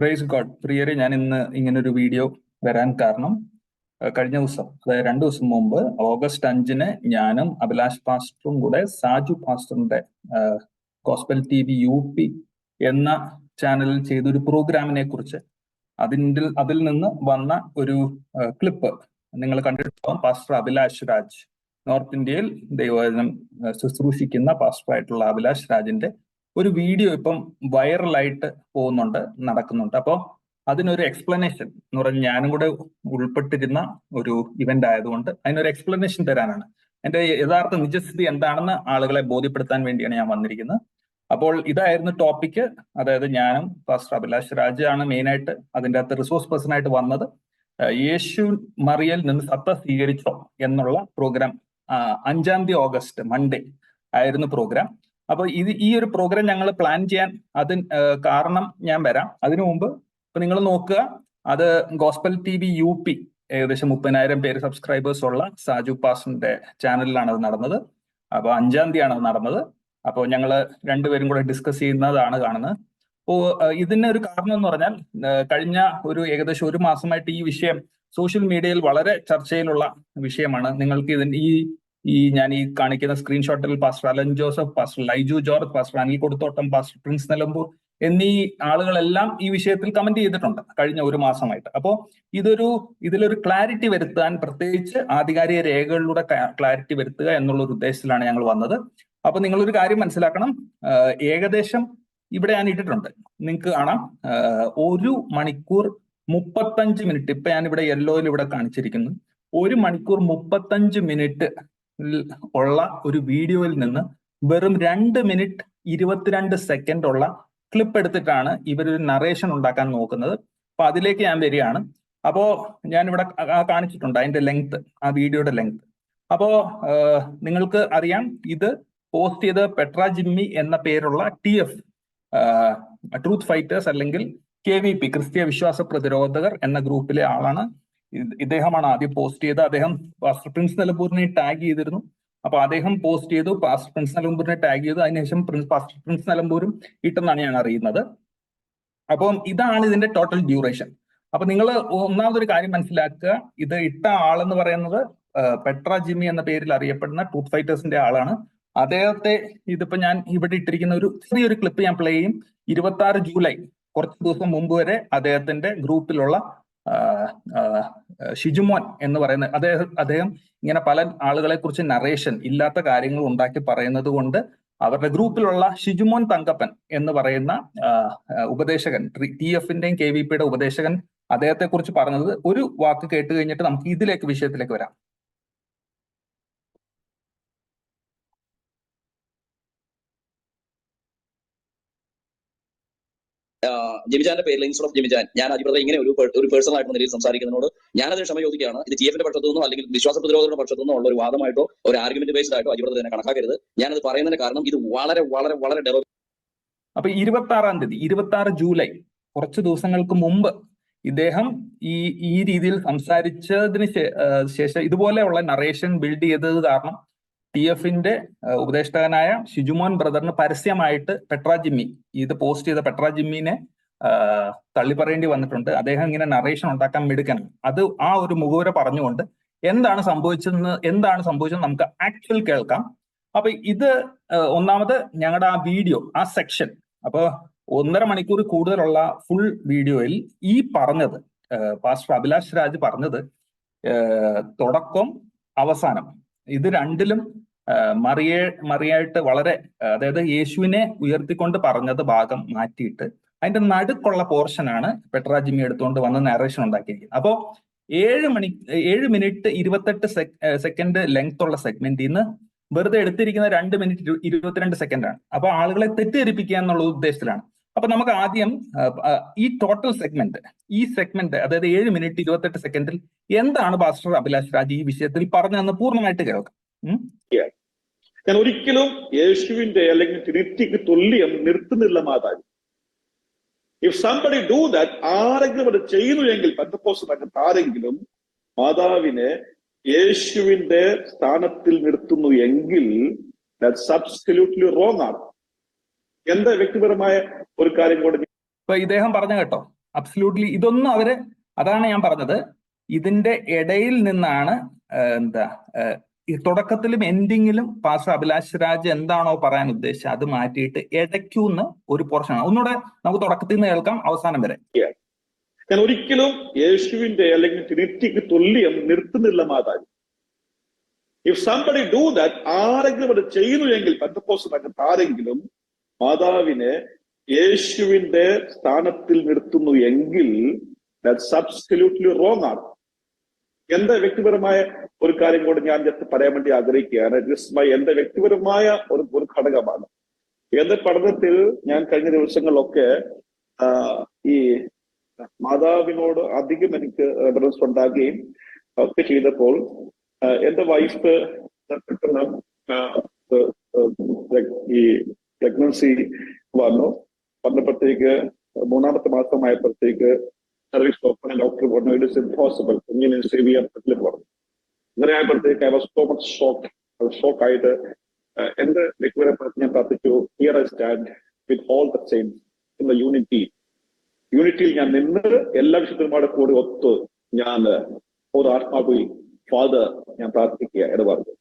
Praise God പ്രിയരെ ഞാൻ ഇന്ന് ഇങ്ങനൊരു വീഡിയോ വരാൻ കാരണം കഴിഞ്ഞ ദിവസം അതായത് രണ്ടു ദിവസം മുമ്പ് ഓഗസ്റ്റ് അഞ്ചിന് ഞാനും അഭിലാഷ് പാസ്റ്ററും കൂടെ Saju പാസ്റ്ററിന്റെ gospel T V U P എന്ന ചാനലിൽ ചെയ്തൊരു പ്രോഗ്രാമിനെ കുറിച്ച്. അതിന്റെ അതിൽ നിന്ന് വന്ന ഒരു ക്ലിപ്പ് നിങ്ങൾ കണ്ടിട്ടുണ്ടാവും. പാസ്റ്റർ അഭിലാഷ് രാജ് നോർത്ത് ഇന്ത്യയിൽ ദൈവവചനം ശുശ്രൂഷിക്കുന്ന പാസ്റ്ററായിട്ടുള്ള അഭിലാഷ് രാജിന്റെ ഒരു വീഡിയോ ഇപ്പം വൈറലായിട്ട് പോകുന്നുണ്ട് നടക്കുന്നുണ്ട്. അപ്പോൾ അതിനൊരു എക്സ്പ്ലനേഷൻ എന്ന് പറഞ്ഞാൽ ഞാനും കൂടെ ഉൾപ്പെട്ടിരുന്ന ഒരു ഇവന്റ് ആയതുകൊണ്ട് അതിനൊരു എക്സ്പ്ലനേഷൻ തരാനാണ്. എന്റെ യഥാർത്ഥ നിജസ്ഥിതി എന്താണെന്ന് ആളുകളെ ബോധ്യപ്പെടുത്താൻ വേണ്ടിയാണ് ഞാൻ വന്നിരിക്കുന്നത്. അപ്പോൾ ഇതായിരുന്നു ടോപ്പിക്ക് അതായത് ഞാനും ഫാസ്റ്റർ അഭിലാഷ് രാജയാണ് മെയിനായിട്ട് അതിന്റെ അകത്ത് റിസോഴ്സ് പേഴ്സൺ ആയിട്ട് വന്നത്. യേശു മറിയൽ നിന്ന് സത്ത സ്വീകരിച്ചോ എന്നുള്ള പ്രോഗ്രാം അഞ്ചാം തീയതി ഓഗസ്റ്റ് മൺഡേ ആയിരുന്നു പ്രോഗ്രാം അപ്പൊ ഇത് ഈ ഒരു പ്രോഗ്രാം ഞങ്ങൾ പ്ലാൻ ചെയ്യാൻ അത് കാരണം ഞാൻ വരാം. അതിനു മുമ്പ് ഇപ്പൊ നിങ്ങൾ നോക്കുക അത് gospel T V U P ഏകദേശം മുപ്പതിനായിരം പേര് സബ്സ്ക്രൈബേഴ്സ് ഉള്ള സാജു പാസിന്റെ ചാനലിലാണ് അത് നടന്നത്. അപ്പൊ അഞ്ചാം തീയതിയാണ് അത് നടന്നത്. അപ്പോൾ ഞങ്ങൾ രണ്ടുപേരും കൂടെ ഡിസ്കസ് ചെയ്യുന്നതാണ് കാണുന്നത്. അപ്പോൾ ഇതിന് ഒരു കാരണം എന്ന് പറഞ്ഞാൽ കഴിഞ്ഞ ഒരു ഏകദേശം ഒരു മാസമായിട്ട് ഈ വിഷയം സോഷ്യൽ മീഡിയയിൽ വളരെ ചർച്ചയിലുള്ള വിഷയമാണ്. നിങ്ങൾക്ക് ഇതിന് ഈ ഈ ഞാൻ ഈ കാണിക്കുന്ന സ്ക്രീൻഷോട്ടിൽ pastor Alan Joseph pastor Laiju George pastor Anil Koduthottam pastor Prince Nilambur എന്നീ ആളുകളെല്ലാം ഈ വിഷയത്തിൽ കമന്റ് ചെയ്തിട്ടുണ്ട് കഴിഞ്ഞ ഒരു മാസമായിട്ട്. അപ്പോ ഇതൊരു ഇതിലൊരു ക്ലാരിറ്റി വരുത്താൻ പ്രത്യേകിച്ച് ആധികാരിക രേഖകളിലൂടെ ക്ലാരിറ്റി വരുത്തുക എന്നുള്ള ഒരു ഉദ്ദേശത്തിലാണ് ഞങ്ങൾ വന്നത്. അപ്പൊ നിങ്ങളൊരു കാര്യം മനസ്സിലാക്കണം. ഏകദേശം ഇവിടെ ഞാൻ ഇട്ടിട്ടുണ്ട്. നിങ്ങൾക്ക് കാണാം. ഒരു മണിക്കൂർ മുപ്പത്തഞ്ച് മിനിറ്റ് ഇപ്പൊ ഞാൻ ഇവിടെ യെല്ലോയിൽ ഇവിടെ കാണിച്ചിരിക്കുന്നു. ഒരു മണിക്കൂർ മുപ്പത്തഞ്ച് മിനിറ്റ് ഉള്ള ഒരു വീഡിയോയിൽ നിന്ന് വെറും രണ്ട് മിനിറ്റ് ഇരുപത്തിരണ്ട് സെക്കൻഡ് ഉള്ള ക്ലിപ്പ് എടുത്തിട്ടാണ് ഇവരൊരു നറേഷൻ ഉണ്ടാക്കാൻ നോക്കുന്നത്. അപ്പൊ അതിലേക്ക് ഞാൻ വരികയാണ്. അപ്പോ ഞാൻ ഇവിടെ കാണിച്ചിട്ടുണ്ട് അതിന്റെ ലെങ്ത് ആ വീഡിയോയുടെ ലെങ്ത് അപ്പോ നിങ്ങൾക്ക് അറിയാം ഇത് പോസ്റ്റ് ചെയ്ത് പെട്ര ജിമ്മി എന്ന പേരുള്ള ടി എഫ് ട്രൂത്ത് ഫൈറ്റേഴ്സ് അല്ലെങ്കിൽ കെ വി പി ക്രിസ്തീയ വിശ്വാസ പ്രതിരോധകർ എന്ന ഗ്രൂപ്പിലെ ആളാണ് ഇദ്ദേഹമാണ് ആദ്യം പോസ്റ്റ് ചെയ്ത് അദ്ദേഹം പാസ്റ്റർ പ്രിൻസ് നിലമ്പൂരിനെ ടാഗ് ചെയ്തിരുന്നു. അപ്പൊ അദ്ദേഹം പോസ്റ്റ് ചെയ്തു പാസ്റ്റർ പ്രിൻസ് നിലമ്പൂരിനെ ടാഗ് ചെയ്തു. അതിനുശേഷം പ്രിൻസ് പാസ്റ്റർ പ്രിൻസ് നിലമ്പൂരും ഇട്ടെന്നാണ് ഞാൻ അറിയുന്നത്. അപ്പം ഇതാണ് ഇതിന്റെ ടോട്ടൽ ഡ്യൂറേഷൻ അപ്പൊ നിങ്ങൾ ഒന്നാമതൊരു കാര്യം മനസ്സിലാക്കുക. ഇത് ഇട്ട ആളെന്ന് പറയുന്നത് പെട്ര ജിമ്മി എന്ന പേരിൽ അറിയപ്പെടുന്ന ട്രൂത്ത് ഫൈറ്റേഴ്സിന്റെ ആളാണ്. അദ്ദേഹത്തെ ഇതിപ്പോ ഞാൻ ഇവിടെ ഇട്ടിരിക്കുന്ന ഒരു ചെറിയൊരു ക്ലിപ്പ് ഞാൻ പ്ലേ ചെയ്യും. ഇരുപത്തി ആറ് ജൂലൈ കുറച്ച് ദിവസം മുമ്പ് വരെ അദ്ദേഹത്തിന്റെ ഗ്രൂപ്പിലുള്ള ഷിജുമോൻ എന്ന് പറയുന്ന അദ്ദേഹം അദ്ദേഹം ഇങ്ങനെ പല ആളുകളെ കുറിച്ച് നറേഷൻ ഇല്ലാത്ത കാര്യങ്ങൾ ഉണ്ടാക്കി പറയുന്നത് കൊണ്ട് അവരുടെ ഗ്രൂപ്പിലുള്ള ഷിജുമോൻ തങ്കപ്പൻ എന്ന് പറയുന്ന ഉപദേശകൻ ടി എഫിന്റെയും കെ വി പിയുടെ ഉപദേശകൻ അദ്ദേഹത്തെ കുറിച്ച് പറഞ്ഞത് ഒരു വാക്ക് കേട്ട് കഴിഞ്ഞിട്ട് നമുക്ക് ഇതിലേക്ക് വിഷയത്തിലേക്ക് വരാം. ജിമിജാന്റെ പേരിൽ ഇൻസ്റ്റോഡ് ഓഫ് ജിമിജാൻ. ഞാൻ അജിബ്രത ഇങ്ങനെ ഒരു ഒരു പേഴ്സണൽ ആയിട്ടുള്ള നിലയിൽ സംസാരിക്കുന്നതിനോട് ഞാനതിന് ക്ഷമ ചോദിക്കുകയാണ്. ഇത് ടി എഫിന്റെ പക്ഷത്തു നിന്നോ അല്ലെങ്കിൽ വിശ്വാസ പ്രതിരോധയുടെ പക്ഷത്തു നിന്നോ ഉള്ള ഒരു വാദമായിട്ടോ ഒരു ആർഗ്യുമെന്റ് ബേസ്ഡ് ആയിട്ടോ അജിബ്രത തന്നെ കണക്കാക്കരുത്. ഞാനത് പറയുന്നതിന് കാരണം ഇത് വളരെ വളരെ വളരെ ഡെവലപ്പ് അപ്പൊ ഇരുപത്തി ആറാം തീയതി ഇരുപത്തി ആറ് ജൂലൈ കുറച്ച് ദിവസങ്ങൾക്ക് മുമ്പ് ഇദ്ദേഹം ഈ ഈ രീതിയിൽ സംസാരിച്ചതിന് ശേഷം ഇതുപോലെയുള്ള നറേഷൻ ബിൽഡ് ചെയ്തത് കാരണം ടി എഫിന്റെ ഉപദേഷ്ടാവനായ ഷിജുമോൻ ബ്രദറിന് പരസ്യമായിട്ട് പെട്ര ജിമ്മി ഇത് പോസ്റ്റ് ചെയ്ത പെട്ര ജിമ്മിനെ തള്ളിപ്പറയേണ്ടി വന്നിട്ടുണ്ട്. അദ്ദേഹം ഇങ്ങനെ നറേഷൻ ഉണ്ടാക്കാൻ മിടുക്കണം അത് ആ ഒരു മുഖവര പറഞ്ഞുകൊണ്ട് എന്താണ് സംഭവിച്ചതെന്ന് എന്താണ് സംഭവിച്ചത് നമുക്ക് ആക്ച്വൽ കേൾക്കാം. അപ്പൊ ഇത് ഒന്നാമത് ഞങ്ങളുടെ ആ വീഡിയോ ആ സെക്ഷൻ അപ്പൊ ഒന്നര മണിക്കൂർ കൂടുതലുള്ള ഫുൾ വീഡിയോയിൽ ഈ പറഞ്ഞത് പാസ്റ്റർ അഭിലാഷ് രാജ് പറഞ്ഞത് തുടക്കം അവസാനം. ഇത് രണ്ടിലും മറിയ മറിയായിട്ട് വളരെ അതായത് യേശുവിനെ ഉയർത്തിക്കൊണ്ട് പറഞ്ഞത് ഭാഗം മാറ്റിയിട്ട് അതിന്റെ നടുക്കുള്ള പോർഷനാണ് പെട്ര എടുത്തുകൊണ്ട് വന്ന് നറേഷൻ ഉണ്ടാക്കിയിരിക്കുന്നത്. അപ്പോ ഏഴ് മണി ഏഴ് മിനിറ്റ് ഇരുപത്തെട്ട് സെക്കൻഡ് ലെങ്ത് ഉള്ള സെഗ്മെന്റിൽ നിന്ന് വെറുതെ എടുത്തിരിക്കുന്ന രണ്ട് മിനിറ്റ് ഇരുപത്തിരണ്ട് സെക്കൻഡാണ് അപ്പൊ ആളുകളെ തെറ്റിദ്ധരിപ്പിക്കുക എന്നുള്ള ഉദ്ദേശത്തിലാണ്. അപ്പൊ നമുക്ക് ആദ്യം ഈ ടോട്ടൽ സെഗ്മെന്റ് ഈ സെഗ്മെന്റ് അതായത് ഏഴ് മിനിറ്റ് ഇരുപത്തെട്ട് സെക്കൻഡിൽ എന്താണ് പാസ്റ്റർ അഭിലാഷ് രാജ് ഈ വിഷയത്തിൽ പറഞ്ഞതെന്ന് പൂർണമായിട്ട് കേൾക്കാം. ഞാൻ ഒരിക്കലും യേശുവിന്റെ അല്ലെങ്കിൽ ട്രിനിറ്റിക്ക് തുല്യം നിർത്തുന്നില്ല മാതാവ്. ഇഫ് സംബഡി ഡു ദാറ്റ് ആരെങ്കിലും അത് ചെയ്യുന്നു എങ്കിൽ പന്തപ്പോസ് ആരെങ്കിലും മാതാവിനെ യേശുവിന്റെ സ്ഥാനത്തിൽ നിർത്തുന്നു എങ്കിൽ ദാറ്റ് സബ്സ്റ്റിറ്റ്യൂട്ട്ലി റോങ് ആണ്. എന്താ വ്യക്തിപരമായ ഒരു കാര്യം കൂടെ ഇപ്പൊ ഇദ്ദേഹം പറഞ്ഞ കേട്ടോ. അബ്സല്യൂട്ട്ലി ഇതൊന്നും അവർ അതാണ് ഞാൻ പറഞ്ഞത്. ഇതിന്റെ ഇടയിൽ നിന്നാണ് എന്താ തുടക്കത്തിലും എൻഡിങ്ങിലും പാസ് അഭിലാഷ് രാജ് എന്താണോ പറയാൻ ഉദ്ദേശിച്ചത് അത് മാറ്റിയിട്ട് ഇടയ്ക്കൂന്ന് ഒരു പോർഷൻ ഒന്നുകൂടെ നമുക്ക് തുടക്കത്തിൽ നിന്ന് കേൾക്കാം അവസാനം വരെ. ഞാൻ ഒരിക്കലും യേശുവിന്റെ അല്ലെങ്കിൽ ട്രിനിറ്റിക്ക് തുല്യം നിർത്തുന്നില്ല മാതാജി. ഇഫ് സംബഡി ഡു ദാറ്റ് ആരെങ്കിലും അത് ചെയ്യുന്നു എങ്കിൽ പെന്തക്കോസ് ആരെങ്കിലും മാതാവിനെ യേശുവിന്റെ സ്ഥാനത്തിൽ നിർത്തുന്നു എങ്കിൽ ദാറ്റ്സ് അബ്സല്യൂട്ട്ലി റോങ് ആണ്. എന്റെ വ്യക്തിപരമായ ഒരു കാര്യം കൂടെ ഞാൻ ജസ്റ്റ് പറയാൻ വേണ്ടി ആഗ്രഹിക്കുകയാണ്. മൈ എന്റെ വ്യക്തിപരമായ ഒരു ഒരു ഘടകമാണ്. എന്റെ പഠനത്തിൽ ഞാൻ കഴിഞ്ഞ ദിവസങ്ങളിലൊക്കെ ഈ മാതാവിനോട് അധികം എനിക്ക് റെഫറൻസ് ഉണ്ടാകുകയും ഒക്കെ ചെയ്തപ്പോൾ എന്റെ വൈഫ് പെട്ടെന്ന് ഈ പ്രഗ്നൻസി വന്നു. വന്നപ്പോഴത്തേക്ക് മൂന്നാമത്തെ മാസമായപ്പോഴത്തേക്ക് സർവീസ് ഓപ്പൺ ഡോക്ടർ പറഞ്ഞു ഇറ്റ് ഇസ് ഇംപോസിബിൾ ഇങ്ങനെ സിവിയർ പറഞ്ഞു. അങ്ങനെ ആയപ്പോഴത്തേക്ക് I was so much shock shock ആയിട്ട് എന്റെ പറഞ്ഞ് ഞാൻ പ്രാർത്ഥിച്ചു? Here I stand with all the saints in the unity യൂണിറ്റിയിൽ ഞാൻ നിന്ന് എല്ലാ വിശുദ്ധന്മാരുടെ കൂടെ ഒത്ത് ഞാൻ ഒരു ആത്മാവി ഫാദർ ഞാൻ പ്രാർത്ഥിക്കുക എന്ന് പറഞ്ഞു.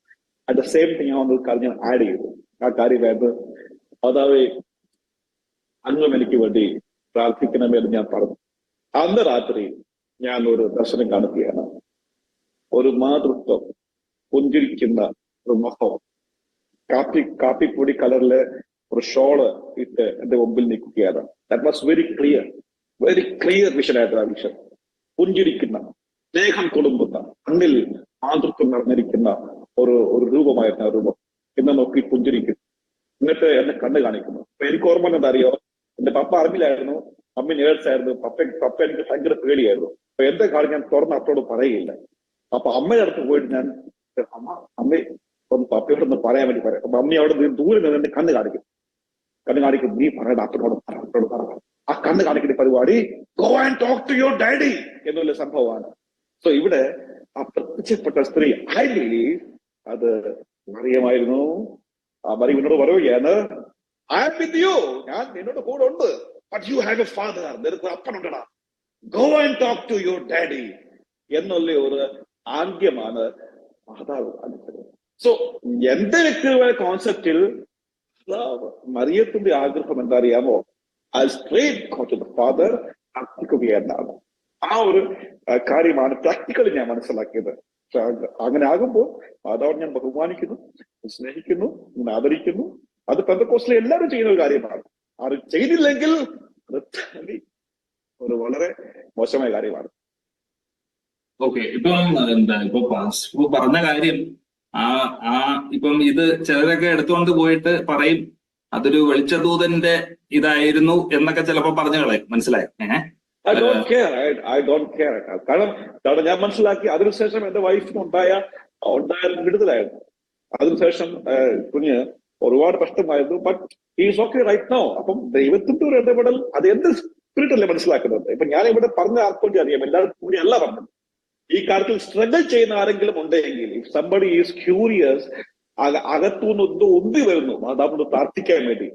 അറ്റ് ദ സെയിം തിങ് ഞാൻ വന്നത് കാര്യം ഞാൻ ആഡ് ചെയ്തു. ആ കാര്യമായിരുന്നു മാതാവേ അങ്ങും എനിക്ക് വേണ്ടി പ്രാർത്ഥിക്കണമെന്ന് ഞാൻ പറഞ്ഞു. അന്ന് രാത്രി ഞാൻ ഒരു ദർശനം കാണുകയാണ്. ഒരു മാതൃത്വം പുഞ്ചിരിക്കുന്ന ഒരു മുഖം. കാപ്പി കാപ്പിപ്പൊടി കളറിലെ ഒരു ഷോൾ ഇട്ട് എന്റെ മുമ്പിൽ നിൽക്കുകയാണ്. That was very clear very clear ആയിരുന്നു ആ വിഷൻ പുഞ്ചിരിക്കുന്ന സ്നേഹം കൊടുമ്പുന്ന കണ്ണിൽ മാതൃത്വം നടന്നിരിക്കുന്ന ഒരു ഒരു രൂപമായിരുന്നു ആ രൂപം എന്നെ നോക്കി പുഞ്ചിരിക്കുന്നു. എന്നിട്ട് എന്നെ കണ്ണ് കാണിക്കുന്നു. അപ്പൊ എനിക്ക് ഓർമ്മ എന്താ അറിയോ? എന്റെ പപ്പ അറിവിലായിരുന്നു അമ്മ നേഴ്സ് ആയിരുന്നു. പപ്പ പപ്പ എനിക്ക് ഭയങ്കര പേടിയായിരുന്നു. അപ്പൊ എന്റെ കാര്യം ഞാൻ തുറന്ന് അപ്പോട് പറയുകയില്ല. അപ്പൊ അമ്മയുടെ അടുത്ത് പോയിട്ട് ഞാൻ അമ്മ അമ്മ ഒന്ന് പപ്പയോട് ഒന്ന് പറയാൻ വേണ്ടി പറയാം. അപ്പൊ അമ്മ അവിടെ നിന്ന് ദൂരെ നിന്ന് എന്റെ കണ്ണ് കാണിക്കും. കണ്ണ് കാണിക്കും. നീ പറയണ അപ്പനോട് പറ അപ്പനോട് പറ. ആ കണ്ണ് കാണിക്കുന്ന പരിപാടി go and talk to your daddy എന്നുള്ള സംഭവമാണ്. സോ ഇവിടെ ആ പ്രത്യക്ഷപ്പെട്ട സ്ത്രീ ഐ ബിലീവ് അത് മറിയമായിരുന്നു ആ മറിയം എന്നോട് പറയുകയാണ് ഐ ആം വിത്ത് യു ഞാൻ നിന്നോട് കൂടെ ഉണ്ട്. But you have a father നിനക്ക് അപ്പനുണ്ടടാ. Go and talk to your daddy എന്നുള്ള ഒരു ആംഗ്യമാണ് മാതാവ് സോ എന്റെ വ്യക്തിപരമായ കോൺസെപ്റ്റിൽ മറിയത്തിന്റെ ആഗ്രഹം എന്താ അറിയാമോ ഐ സ്ട്രേറ്റ് ഫാദർ പ്രാർത്ഥിക്കുകയെന്നാണ്. ആ ഒരു കാര്യമാണ് പ്രാക്ടിക്കലി ഞാൻ മനസ്സിലാക്കിയത്. അങ്ങനെ ആകുമ്പോൾ മാതാവിനെ ഞാൻ ബഹുമാനിക്കുന്നു. സ്നേഹിക്കുന്നു ഞാൻ ആദരിക്കുന്നു. അത് പെന്തക്കോസ്റ്റിലെ എല്ലാവരും ചെയ്യുന്ന ഒരു കാര്യമാണ്. അത് ചെയ്തില്ലെങ്കിൽ ഒരു വളരെ മോശമായ കാര്യമാണ്. ഓക്കെ ഇപ്പം എന്താ ഇപ്പൊ ഇപ്പൊ പറഞ്ഞ കാര്യം ആ ആ ഇപ്പം ഇത് ചിലരൊക്കെ എടുത്തുകൊണ്ട് പോയിട്ട് പറയും അതൊരു വെളിച്ചദൂതന്റെ ഇതായിരുന്നു എന്നൊക്കെ ചിലപ്പോ പറഞ്ഞു കളയും. മനസ്സിലായോ? ഏഹ്? I don't care I don't care കാരണം കാരണം ഞാൻ മനസ്സിലാക്കി അതിനുശേഷം എന്റെ വൈഫിന് ഉണ്ടായ ഉണ്ടായ വിടുതലായിരുന്നു. അതിനുശേഷം കുഞ്ഞ് ഒരുപാട് കഷ്ടമായിരുന്നു. But is okay right no അപ്പം ദൈവത്തിന്റെ ഒരു ഇടപെടൽ അത് എന്ത് സ്പിരിറ്റ് അല്ലേ മനസ്സിലാക്കുന്നത്? ഇപ്പൊ ഞാൻ ഇവിടെ പറഞ്ഞ ആർക്കും അറിയാം. എല്ലാവരും കൂടി അല്ല പറഞ്ഞത്. ഈ കാര്യത്തിൽ സ്ട്രഗിൾ ചെയ്യുന്ന ആരെങ്കിലും ഉണ്ടെങ്കിൽ സംബഡി ഈസ് ക്യൂരിയസ് അകത്തുനിന്ന് എന്തോ ഒന്തി വരുന്നു മാതാവിനോട് പ്രാർത്ഥിക്കാൻ വേണ്ടി.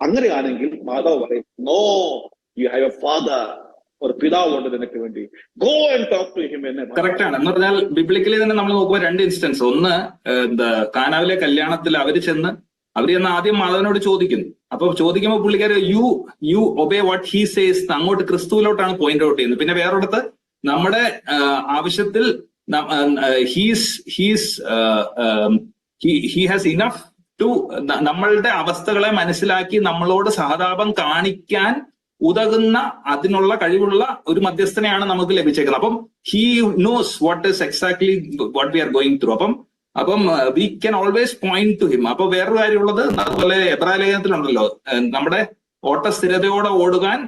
അങ്ങനെയാണെങ്കിൽ മാതാവ് പറയും no you have a father ഒരു പിതാവുണ്ട് നിനക്ക് വേണ്ടി. Go and talk to him എന്നെ കറക്റ്റ് ആണ്. എന്ന് പറഞ്ഞാൽ ബിബ്ലിക്കലി തന്നെ നമ്മൾ നോക്കുമ്പോൾ രണ്ട് ഇൻസ്റ്റൻസ് ഒന്ന് എന്താ കാനാവിലെ കല്യാണത്തിൽ അവർ ചെന്ന് അവർ ചെന്ന് ആദ്യം മാധവനോട് ചോദിക്കുന്നു. അപ്പൊ ചോദിക്കുമ്പോൾ പുള്ളിക്കാർ you you obey what he says അങ്ങോട്ട് ക്രിസ്തുവിലോട്ടാണ് പോയിന്റ് ഔട്ട് ചെയ്യുന്നത്. പിന്നെ വേറൊരിടത്ത് നമ്മുടെ ആവശ്യത്തിൽ he's he's he has enough to നമ്മളുടെ അവസ്ഥകളെ മനസ്സിലാക്കി നമ്മളോട് സഹതാപം കാണിക്കാൻ ഉതകുന്ന അതിനുള്ള കഴിവുള്ള ഒരു മധ്യസ്ഥനെയാണ് നമുക്ക് ലഭിച്ചേക്കുന്നത്. അപ്പം he knows what is exactly what we are going through അപ്പം അപ്പം we can always point to him അപ്പൊ വേറൊരു കാര്യമുള്ളത് അതുപോലെ എബ്രാലേഖനത്തിലുണ്ടല്ലോ നമ്മുടെ ഓട്ട സ്ഥിരതയോടെ ഓടുകാൻ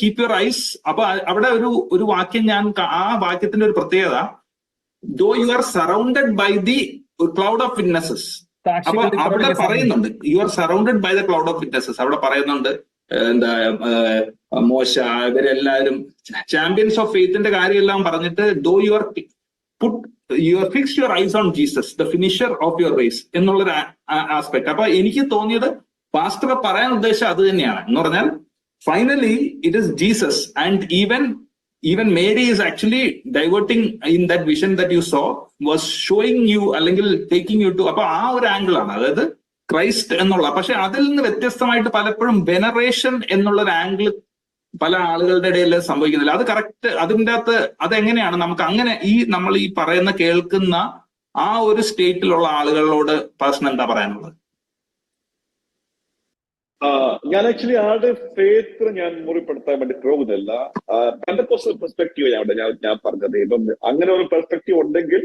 കീപ് യുവർ ഐസ് അപ്പൊ അവിടെ ഒരു ഒരു വാക്യം ഞാൻ ആ വാക്യത്തിന്റെ ഒരു പ്രത്യേകത though you are surrounded by the cloud of witnesses അപ്പൊ അവിടെ പറയുന്നുണ്ട് you are surrounded by the cloud of witnesses അവിടെ പറയുന്നുണ്ട് എന്താ മോശ ഇവരെല്ലാവരും ചാമ്പ്യൻസ് ഓഫ് ഫെയ്ത്തിന്റെ കാര്യമെല്ലാം പറഞ്ഞിട്ട് though you are put you are fix your eyes on Jesus the finisher of your race എന്നുള്ളൊരു ആസ്പെക്ട് അപ്പൊ എനിക്ക് തോന്നിയത് പാസ്റ്റർ പറയാൻ ഉദ്ദേശം അത് തന്നെയാണ്. എന്ന് പറഞ്ഞാൽ finally it is Jesus and even even Mary is actually diverting in that vision that you so was showing you അല്ലെങ്കിൽ ടേക്കിംഗ് യു ടു അപ്പൊ ആ ഒരു ആംഗിൾ ആണ്. അതായത് ക്രൈസ്റ്റ് എന്നുള്ള പക്ഷെ അതിൽ നിന്ന് വ്യത്യസ്തമായിട്ട് പലപ്പോഴും വെനറേഷൻ എന്നുള്ള ഒരു ആംഗിൾ പല ആളുകളുടെ ഇടയിൽ സംഭവിക്കുന്നില്ല. അത് കറക്റ്റ് അതിന്റെ അകത്ത് അതെങ്ങനെയാണ് നമുക്ക് അങ്ങനെ ഈ നമ്മൾ ഈ പറയുന്ന കേൾക്കുന്ന ആ ഒരു സ്റ്റേറ്റിലുള്ള ആളുകളോട് പേഴ്സൺ എന്താ പറയാനുള്ളത്? ഞാൻ ആക്ച്വലി ആളുടെ ഫേത്ത് ഞാൻ മുറിപ്പെടുത്താൻ വേണ്ടി പോകുന്നില്ല. പെന്തക്കോസ്റ്റൽ പെർസ്പെക്റ്റീവ് ഞാൻ ഞാൻ ഞാൻ പറഞ്ഞത്. ഇപ്പം അങ്ങനെ ഒരു പെർസ്പെക്റ്റീവ് ഉണ്ടെങ്കിൽ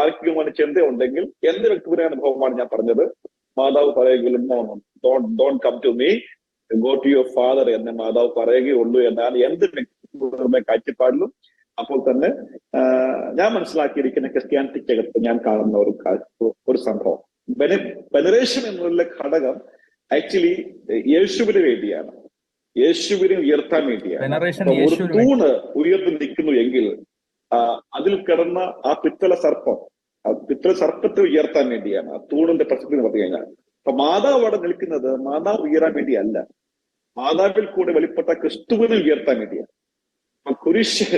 ആർക്കും ചിന്ത ഉണ്ടെങ്കിൽ എന്റെ വ്യക്തിപരമായ അനുഭവമാണ് ഞാൻ പറഞ്ഞത്. മാതാവ് പറയുകയും don't come to me go to your father എന്ന് മാതാവ് പറയുകയുള്ളൂ എന്നാണ് എന്ത് വ്യക്തിപൂർവമേ കാഴ്ചപ്പാടിലും അപ്പോൾ തന്നെ ഞാൻ മനസ്സിലാക്കിയിരിക്കുന്ന ക്രിസ്ത്യാനിറ്റിക്കകത്ത് ഞാൻ കാണുന്ന ഒരു ഒരു സംഭവം. ബനറേഷൻ എന്നുള്ള ഘടകം ആക്ച്വലി യേശുവിന് വേണ്ടിയാണ്. യേശുവിനെ ഉയർത്താൻ വേണ്ടിയാണ്. ഒരു. തൂണ് ഉയർത്തി നിൽക്കുന്നു എങ്കിൽ അതിൽ കിടന്ന ആ പിത്തല സർപ്പം പിത്തള സർപ്പത്തെ ഉയർത്താൻ വേണ്ടിയാണ്. ആ തൂണിന്റെ പ്രസക്തി എന്ന് പറഞ്ഞു കഴിഞ്ഞാൽ. അപ്പൊ മാതാവ് അവിടെ നിൽക്കുന്നത് മാതാവ് ഉയരാൻ വേണ്ടിയല്ല. മാതാവിൽ കൂടെ വെളിപ്പെട്ട ക്രിസ്തുവിനെ ഉയർത്താൻ വേണ്ടിയാണ്. അപ്പൊ കുരിശ്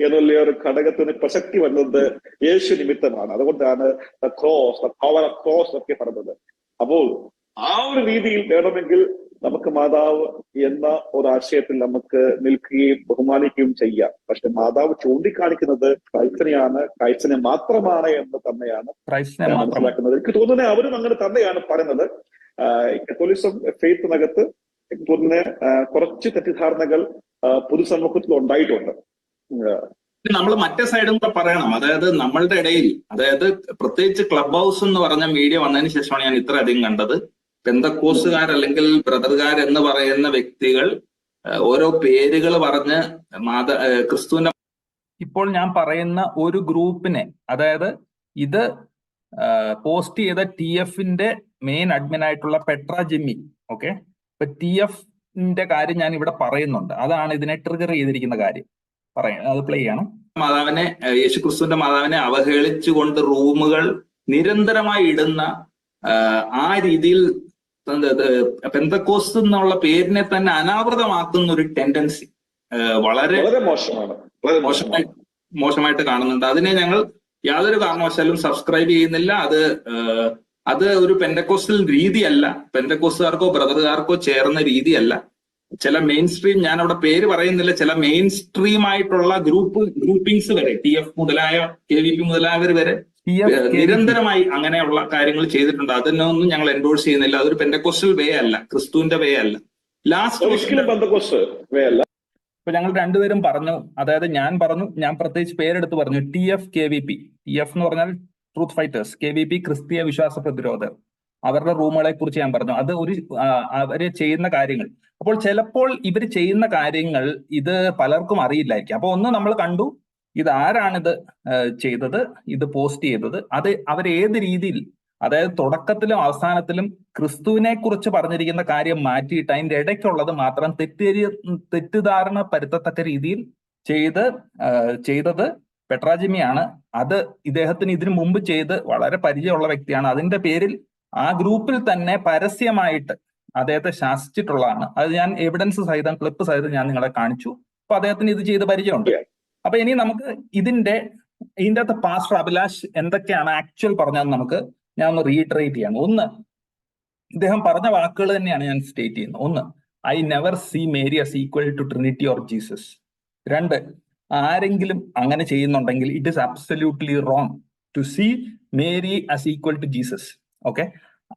എന്നുള്ള ഒരു ഘടകത്തിന് പ്രസക്തി വന്നത് യേശു നിമിത്തമാണ്. അതുകൊണ്ടാണ് ക്രോസ് പവർ ഓഫ് ക്രോസ് ഒക്കെ പറഞ്ഞത്. അപ്പോൾ ആ ഒരു രീതിയിൽ വേണമെങ്കിൽ നമുക്ക് മാതാവ് എന്ന ഒരാശയത്തിൽ നമുക്ക് നിൽക്കുകയും ബഹുമാനിക്കുകയും ചെയ്യാം. പക്ഷെ മാതാവ് ചൂണ്ടിക്കാണിക്കുന്നത് ക്രൈസ്തനെയാണ് ക്രൈസ്തനെ മാത്രമാണ് എന്ന് തന്നെയാണ് മനസ്സിലാക്കുന്നത്. എനിക്ക് തോന്നുന്നത് അവരും അങ്ങനെ തന്നെയാണ് പറയുന്നത്. കത്തോലിസം ഫെയ്ത്തിനകത്ത് എനിക്ക് തോന്നുന്ന കുറച്ച് തെറ്റിദ്ധാരണകൾ പൊതുസമൂഹത്തിൽ ഉണ്ടായിട്ടുണ്ട്. നമ്മൾ മറ്റേ സൈഡും കൂടെ പറയണം. അതായത് നമ്മളുടെ ഇടയിൽ അതായത് പ്രത്യേകിച്ച് ക്ലബ് ഹൗസ് എന്ന് പറഞ്ഞ മീഡിയ വന്നതിന് ശേഷമാണ് ഞാൻ ഇത്രയധികം കണ്ടത്. പെന്തക്കോസുകാർ അല്ലെങ്കിൽ ബ്രദർകാർ എന്ന് പറയുന്ന വ്യക്തികൾ ഓരോ പേരുകൾ പറഞ്ഞ് മാത ക്രിസ്തുവിന്റെ ഇപ്പോൾ ഞാൻ പറയുന്ന ഒരു ഗ്രൂപ്പിനെ അതായത് ഇത് പോസ്റ്റ് ചെയ്ത ടി എഫിന്റെ മെയിൻ അഡ്മിൻ ആയിട്ടുള്ള പെട്ര ജിമ്മി ഓക്കെ? ഇപ്പൊ ടി എഫിന്റെ കാര്യം ഞാൻ ഇവിടെ പറയുന്നുണ്ട്. അതാണ് ഇതിനെ ട്രിഗർ ചെയ്തിരിക്കുന്ന കാര്യം. പറയാം അത് പ്ലേ ചെയ്യണം. മാതാവിനെ യേശു ക്രിസ്തുവിന്റെ മാതാവിനെ അവഹേളിച്ചുകൊണ്ട് റൂമുകൾ നിരന്തരമായി ഇടുന്ന ആ രീതിയിൽ പെന്തക്കോസ് എന്നുള്ള പേരിനെ തന്നെ അനാവൃതമാക്കുന്ന ഒരു ടെൻഡൻസി വളരെ മോശമാണ്. മോശമായി മോശമായിട്ട് കാണുന്നുണ്ട്. അതിനെ ഞങ്ങൾ യാതൊരു കാരണവശാലും സബ്സ്ക്രൈബ് ചെയ്യുന്നില്ല. അത് അത് ഒരു പെൻഡക്കോസ്റ്റൽ രീതിയല്ല. പെൻഡക്കോസ്റ്റുകാർക്കോ ബ്രദറുകാർക്കോ ചേർന്ന രീതിയല്ല. ചില മെയിൻ സ്ട്രീം ഞാൻ അവിടെ പേര് പറയുന്നില്ല. ചില മെയിൻ സ്ട്രീം ആയിട്ടുള്ള ഗ്രൂപ്പ് ഗ്രൂപ്പിംഗ്സ് വരെ ടി എഫ് മുതലായ കെ വി പി മുതലായവർ വരെ നിരന്തരമായി അങ്ങനെയുള്ള കാര്യങ്ങൾ ചെയ്തിട്ടുണ്ട്. അതിനൊന്നും ഞങ്ങൾ എൻഡോഴ്സ് ചെയ്യുന്നില്ല. അതൊരു പെൻഡക്കോസ്റ്റൽ വേ അല്ല. ക്രിസ്തുവിന്റെ വേ അല്ല. ലാസ്റ്റ് ഇപ്പൊ ഞങ്ങൾ രണ്ടുപേരും പറഞ്ഞു അതായത് ഞാൻ പറഞ്ഞു ഞാൻ പ്രത്യേകിച്ച് പേരെടുത്ത് പറഞ്ഞു T F K V P T F എന്ന് പറഞ്ഞാൽ truth fighters K V P ക്രിസ്തീയ വിശ്വാസ പ്രതിരോധർ. അവരുടെ റൂമുകളെ കുറിച്ച് ഞാൻ പറഞ്ഞു. അത് ഒരു അവർ ചെയ്യുന്ന കാര്യങ്ങൾ. അപ്പോൾ ചിലപ്പോൾ ഇവർ ചെയ്യുന്ന കാര്യങ്ങൾ ഇത് പലർക്കും അറിയില്ലായിരിക്കും. അപ്പൊ ഒന്ന് നമ്മൾ കണ്ടു ഇത് ആരാണിത് ചെയ്തത് ഇത് പോസ്റ്റ് ചെയ്തത്? അത് അവർ ഏത് രീതിയിൽ അതായത് തുടക്കത്തിലും അവസാനത്തിലും ക്രിസ്തുവിനെ കുറിച്ച് പറഞ്ഞിരിക്കുന്ന കാര്യം മാറ്റിയിട്ട് അതിന്റെ ഇടയ്ക്കുള്ളത് മാത്രം തെറ്റേരി തെറ്റിദ്ധാരണ പരുത്തത്തക്ക രീതിയിൽ ചെയ്ത് ചെയ്തത് പെട്രാജിമിയാണ്. അത് ഇദ്ദേഹത്തിന് ഇതിനു മുമ്പ് ചെയ്ത് വളരെ പരിചയമുള്ള വ്യക്തിയാണ്. അതിന്റെ പേരിൽ ആ ഗ്രൂപ്പിൽ തന്നെ പരസ്യമായിട്ട് അദ്ദേഹത്തെ ശാസിച്ചിട്ടുള്ളതാണ്. അത് ഞാൻ എവിഡൻസ് സഹിതം ക്ലിപ്പ് സഹിതം ഞാൻ നിങ്ങളെ കാണിച്ചു. അപ്പൊ അദ്ദേഹത്തിന് ഇത് ചെയ്ത് പരിചയമുണ്ട്. അപ്പൊ ഇനി നമുക്ക് ഇതിന്റെ ഇതിന്റെ അകത്ത് പാസ്റ്റർ അഭിലാഷ് എന്തൊക്കെയാണ് ആക്ച്വൽ പറഞ്ഞതെന്ന് നമുക്ക് ഞാൻ ഒന്ന് റീട്രേറ്റ് ചെയ്യണം ഒന്ന് ഇദ്ദേഹം പറഞ്ഞ വാക്കുകൾ തന്നെയാണ് ഞാൻ സ്റ്റേറ്റ് ചെയ്യുന്നത്. ഒന്ന് I never see Mary as equal to Trinity or Jesus രണ്ട് ആരെങ്കിലും അങ്ങനെ ചെയ്യുന്നുണ്ടെങ്കിൽ it is absolutely wrong to see Mary as equal to Jesus okay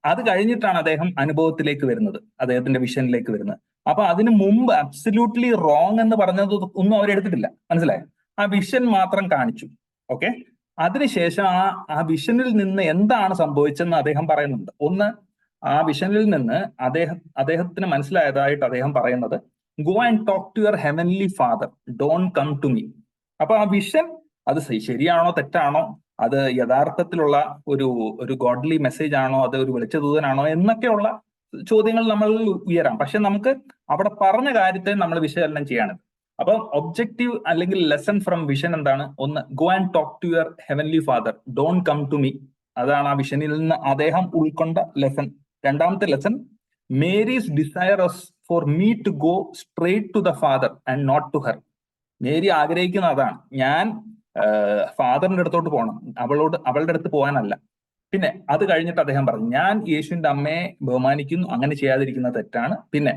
അത് കഴിഞ്ഞിട്ടാണ് അദ്ദേഹം അനുഭവത്തിലേക്ക് വരുന്നത്. അദ്ദേഹത്തിന്റെ വിഷനിലേക്ക് വരുന്നത്. അപ്പൊ അതിനു മുമ്പ് അബ്സല്യൂട്ട്ലി റോങ് എന്ന് പറഞ്ഞത് ഒന്നും അവരെടുത്തിട്ടില്ല. മനസ്സിലായോ? ആ വിഷൻ മാത്രം കാണിച്ചു. ഓക്കെ അതിനുശേഷം ആ ആ വിഷനിൽ നിന്ന് എന്താണ് സംഭവിച്ചെന്ന് അദ്ദേഹം പറയുന്നുണ്ട്. ഒന്ന് ആ വിഷനിൽ നിന്ന് അദ്ദേഹം അദ്ദേഹത്തിന് മനസ്സിലായതായിട്ട് അദ്ദേഹം പറയുന്നത് go and talk to your heavenly father don't come to me അപ്പൊ ആ വിഷൻ അത് ശരിയാണോ തെറ്റാണോ അത് യഥാർത്ഥത്തിലുള്ള ഒരു ഒരു ഗോഡ്ലി മെസ്സേജ് ആണോ അത് ഒരു വെളിച്ചദൂതനാണോ എന്നൊക്കെയുള്ള ചോദ്യങ്ങൾ നമ്മൾ ഉയരാം. പക്ഷെ നമുക്ക് അവിടെ പറഞ്ഞ കാര്യത്തെ നമ്മൾ വിശകലനം ചെയ്യാണ്. അപ്പൊ ഒബ്ജക്റ്റീവ് അല്ലെങ്കിൽ ലെസൺ ഫ്രം വിഷൻ എന്താണ്? ഒന്ന് go and talk to your heavenly father don't come to me അതാണ് ആ വിഷനിൽ നിന്ന് അദ്ദേഹം ഉൾക്കൊണ്ട ലെസൺ രണ്ടാമത്തെ lesson Mary's desire for me to go straight to the father and not to her Mary ആഗ്രഹിക്കുന്ന അതാണ്. ഞാൻ ഫാദറിന്റെ അടുത്തോട്ട് പോകണം അവളോട് അവളുടെ അടുത്ത് പോകാനല്ല. പിന്നെ അത് കഴിഞ്ഞിട്ട് അദ്ദേഹം പറഞ്ഞു ഞാൻ യേശുവിന്റെ അമ്മയെ ബഹുമാനിക്കുന്നു. അങ്ങനെ ചെയ്യാതിരിക്കുന്ന തെറ്റാണ്. പിന്നെ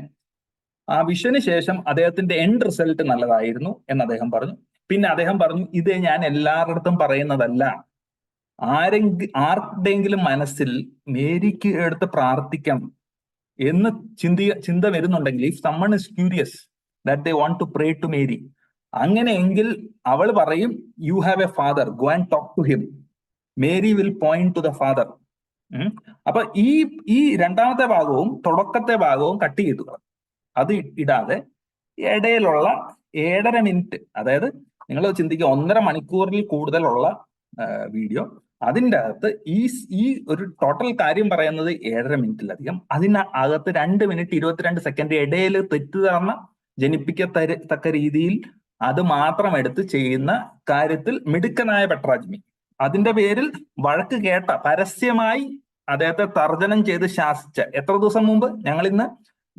ആ വിഷന് ശേഷം അദ്ദേഹത്തിന്റെ എൻഡ് റിസൾട്ട് നല്ലതായിരുന്നു എന്ന് അദ്ദേഹം പറഞ്ഞു. പിന്നെ അദ്ദേഹം പറഞ്ഞു ഇത് ഞാൻ എല്ലാവരുടെ പറയുന്നതല്ല. ആരെങ്കിലും ആരുടെയെങ്കിലും മനസ്സിൽ മേരിക്ക് എടുത്ത് പ്രാർത്ഥിക്കാം എന്ന് ചിന്തി ചിന്ത വരുന്നുണ്ടെങ്കിൽ if someone is curious that they want to pray to Mary അങ്ങനെയെങ്കിൽ അവൾ പറയും you have a father go and talk to him Mary will point to the father അപ്പൊ ഈ ഈ രണ്ടാമത്തെ ഭാഗവും തുടക്കത്തെ ഭാഗവും കട്ട് ചെയ്തു. അത് ഇടാതെ ഇടയിലുള്ള ഏഴര മിനിറ്റ് അതായത് നിങ്ങൾ ചിന്തിക്കുക ഒന്നര മണിക്കൂറിൽ കൂടുതലുള്ള വീഡിയോ അതിന്റെ അകത്ത് ഈ ഈ ഒരു ടോട്ടൽ കാര്യം പറയുന്നത് ഏഴര മിനിറ്റിലധികം. അതിനകത്ത് രണ്ട് മിനിറ്റ് ഇരുപത്തിരണ്ട് സെക്കൻഡ് ഇടയിൽ തെറ്റിദ്ധാരണ ജനിപ്പിക്കത്തക്ക രീതിയിൽ അത് മാത്രം എടുത്ത് ചെയ്യുന്ന കാര്യത്തിൽ മിടുക്കനായ പെട്രാജ്മി. അതിന്റെ പേരിൽ വഴക്ക് കേട്ട പരസ്യമായി അദ്ദേഹത്തെ തർജനം ചെയ്ത് ശാസിച്ച എത്ര ദിവസം മുമ്പ് ഞങ്ങൾ ഇന്ന്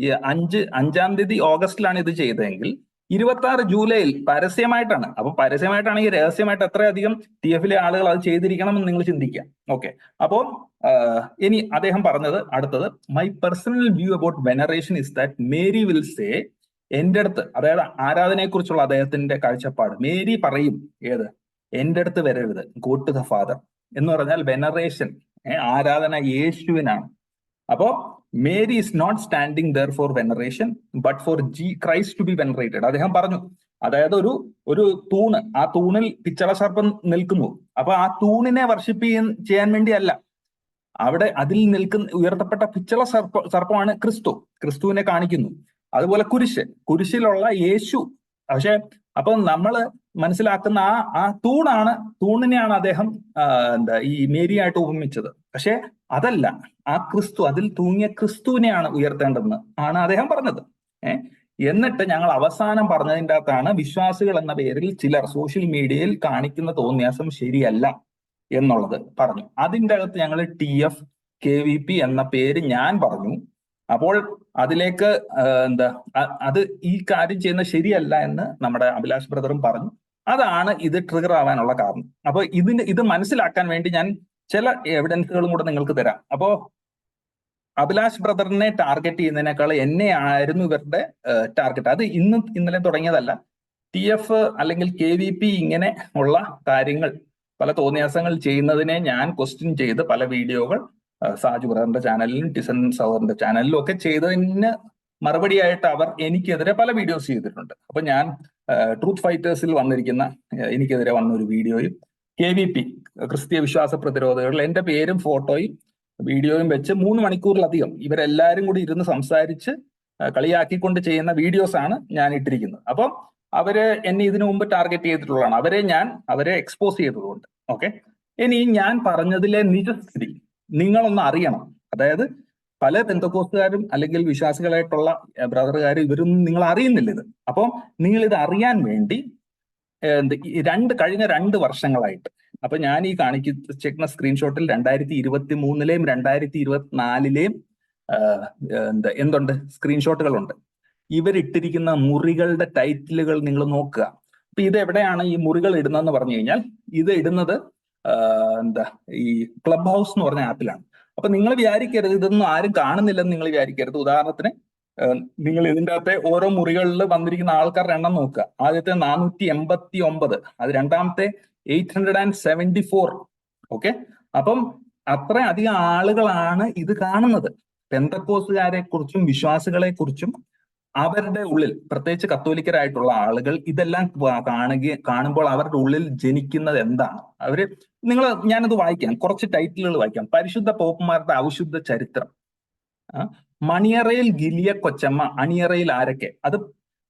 അഞ്ച് അഞ്ചാം തീയതി ഓഗസ്റ്റിലാണ് ഇത് ചെയ്തതെങ്കിൽ ഇരുപത്തി ആറ് ജൂലൈയിൽ പരസ്യമായിട്ടാണ്. അപ്പൊ പരസ്യമായിട്ടാണെങ്കിൽ രഹസ്യമായിട്ട് അത്രയധികം ടി എഫിലെ ആളുകൾ അത് ചെയ്തിരിക്കണം എന്ന് നിങ്ങൾ ചിന്തിക്കാം ഓക്കെ. അപ്പോ ഇനി അദ്ദേഹം പറഞ്ഞത് അടുത്തത് my personal view about veneration is that Mary will say എന്റെ അടുത്ത് അതായത് ആരാധനയെ കുറിച്ചുള്ള അദ്ദേഹത്തിന്റെ കാഴ്ചപ്പാട്. മേരി പറയും ഏത്? എന്റെ അടുത്ത് വരരുത്. ഗോ ടു ദ ഫാദർ എന്ന് പറഞ്ഞാൽ വെനറേഷൻ ആരാധന യേശുവിനാണ്. അപ്പോ Mary is not standing there for veneration but for G Christ to be venerated അദ്ദേഹം പറഞ്ഞു അതായത് ഒരു ഒരു തൂണ് ആ തൂണിൽ പിച്ചള സർപ്പം നിൽക്കുന്നു. അപ്പൊ ആ തൂണിനെ വർഷിപ്പ് ചെയ്യാൻ വേണ്ടിയല്ല. അവിടെ അതിൽ നിൽക്കുന്ന ഉയർത്തപ്പെട്ട പിച്ചള സർപ്പ സർപ്പമാണ് ക്രിസ്തു. ക്രിസ്തുവിനെ കാണിക്കുന്നു. അതുപോലെ കുരിശ്. കുരിശിലുള്ള യേശു. പക്ഷെ അപ്പൊ നമ്മൾ മനസ്സിലാക്കുന്ന ആ ആ തൂണാണ് തൂണിനെയാണ് അദ്ദേഹം എന്താ ഈ മേരിയായിട്ട് ഉപമിച്ചത്. പക്ഷെ അതല്ല ആ ക്രിസ്തു അതിൽ തൂങ്ങിയ ക്രിസ്തുവിനെയാണ് ഉയർത്തേണ്ടതെന്ന് ആണ് അദ്ദേഹം പറഞ്ഞത്. ഏഹ് എന്നിട്ട് ഞങ്ങൾ അവസാനം പറഞ്ഞതിന്റെ അകത്താണ് വിശ്വാസികൾ എന്ന പേരിൽ ചിലർ സോഷ്യൽ മീഡിയയിൽ കാണിക്കുന്ന തോന്നിയാസം ശരിയല്ല എന്നുള്ളത് പറഞ്ഞു. അതിന്റെ അകത്ത് ഞങ്ങൾ T F K V P എന്ന പേര് ഞാൻ പറഞ്ഞു. അപ്പോൾ അതിലേക്ക് എന്താ അത് ഈ കാര്യം ചെയ്യുന്ന ശരിയല്ല എന്ന് നമ്മുടെ അഭിലാഷ് ബ്രദറും പറഞ്ഞു. അതാണ് ഇത് ട്രിഗർ ആവാനുള്ള കാരണം. അപ്പോൾ ഇതിന് ഇത് മനസ്സിലാക്കാൻ വേണ്ടി ഞാൻ ചില എവിഡൻസുകളും കൂടെ നിങ്ങൾക്ക് തരാം. അപ്പോ അഭിലാഷ് ബ്രദറിനെ ടാർഗറ്റ് ചെയ്യുന്നതിനേക്കാൾ എന്നെ ആയിരുന്നു ഇവരുടെ ടാർഗറ്റ് അത് ഇന്ന് ഇന്നലെ തുടങ്ങിയതല്ല. ടി എഫ് അല്ലെങ്കിൽ കെ വി പി ഇങ്ങനെ ഉള്ള കാര്യങ്ങൾ പല തോന്നിയാസങ്ങൾ ചെയ്യുന്നതിനെ ഞാൻ ക്വസ്റ്റ്യൻ ചെയ്ത് പല വീഡിയോകൾ സാജു ബ്രദറിന്റെ ചാനലിലും ടിസൻ സൗറിന്റെ ചാനലിലും ഒക്കെ ചെയ്തതിന് മറുപടിയായിട്ട് അവർ എനിക്കെതിരെ പല വീഡിയോസ് ചെയ്തിട്ടുണ്ട്. അപ്പൊ ഞാൻ ട്രൂത്ത് ഫൈറ്റേഴ്സിൽ വന്നിരിക്കുന്ന എനിക്കെതിരെ വന്ന ഒരു വീഡിയോയും കെ വി പി ക്രിസ്തീയ വിശ്വാസ പ്രതിരോധകളിൽ എന്റെ പേരും ഫോട്ടോയും വീഡിയോയും വെച്ച് മൂന്ന് മണിക്കൂറിലധികം ഇവരെല്ലാരും കൂടി ഇരുന്ന് സംസാരിച്ച് കളിയാക്കിക്കൊണ്ട് ചെയ്യുന്ന വീഡിയോസ് ആണ് ഞാൻ ഇട്ടിരിക്കുന്നത് അപ്പം അവർ എന്നെ ഇതിനു മുമ്പ് ടാർഗറ്റ് ചെയ്തിട്ടുള്ളതാണ്. അവരെ ഞാൻ അവരെ എക്സ്പോസ് ചെയ്തതുകൊണ്ട്. ഓക്കെ? ഇനി ഞാൻ പറഞ്ഞതിലെ നിജസ്ഥിതി നിങ്ങളൊന്ന് അറിയണം. അതായത് പല പെന്തക്കോസുകാരും അല്ലെങ്കിൽ വിശ്വാസികളായിട്ടുള്ള ബ്രദറുകാരും ഇവരൊന്നും നിങ്ങൾ അറിയുന്നില്ല ഇത്. അപ്പം നിങ്ങൾ ഇത് അറിയാൻ വേണ്ടി രണ്ട് കഴിഞ്ഞ രണ്ട് വർഷങ്ങളായിട്ട് അപ്പൊ ഞാൻ ഈ കാണിക്കുന്ന സ്ക്രീൻഷോട്ടിൽ രണ്ടായിരത്തി ഇരുപത്തി മൂന്നിലെയും രണ്ടായിരത്തി ഇരുപത്തിനാലിലെയും എന്താ എന്തുണ്ട്? സ്ക്രീൻഷോട്ടുകളുണ്ട്. ഇവരിട്ടിരിക്കുന്ന മുറികളുടെ ടൈറ്റിലുകൾ നിങ്ങൾ നോക്കുക. അപ്പൊ ഇത് എവിടെയാണ് ഈ മുറികൾ ഇടുന്നതെന്ന് പറഞ്ഞു കഴിഞ്ഞാൽ ഇത് ഇടുന്നത് എന്താ ഈ ക്ലബ് ഹൗസ് എന്ന് പറഞ്ഞ ആപ്പിലാണ്. അപ്പൊ നിങ്ങൾ വിചാരിക്കരുത് ഇതൊന്നും ആരും കാണുന്നില്ലെന്ന് നിങ്ങൾ വിചാരിക്കരുത്. ഉദാഹരണത്തിന് നിങ്ങൾ ഇതിന്റെ അകത്തെ ഓരോ മുറികളിൽ വന്നിരിക്കുന്ന ആൾക്കാരുടെ എണ്ണം നോക്കുക. ആദ്യത്തെ നാനൂറ്റി എൺപത്തി ഒമ്പത് അത് രണ്ടാമത്തെ eight hundred and seventy four okay? അപ്പം അത്ര അധികം ആളുകളാണ് ഇത് കാണുന്നത്. പെന്തക്കോസുകാരെ കുറിച്ചും വിശ്വാസികളെ കുറിച്ചും അവരുടെ ഉള്ളിൽ പ്രത്യേകിച്ച് കത്തോലിക്കരായിട്ടുള്ള ആളുകൾ ഇതെല്ലാം കാണുക കാണുമ്പോൾ അവരുടെ ഉള്ളിൽ ജനിക്കുന്നത് എന്താണ്? അവർ നിങ്ങൾ ഞാനത് വായിക്കാം. കുറച്ച് ടൈറ്റിലുകൾ വായിക്കാം. പരിശുദ്ധ പോപ്പുമാരുടെ അവിശുദ്ധ ചരിത്രം. മണിയറയിൽ ഗിലിയ കൊച്ചമ്മ അണിയറയിൽ ആരൊക്കെ? അത്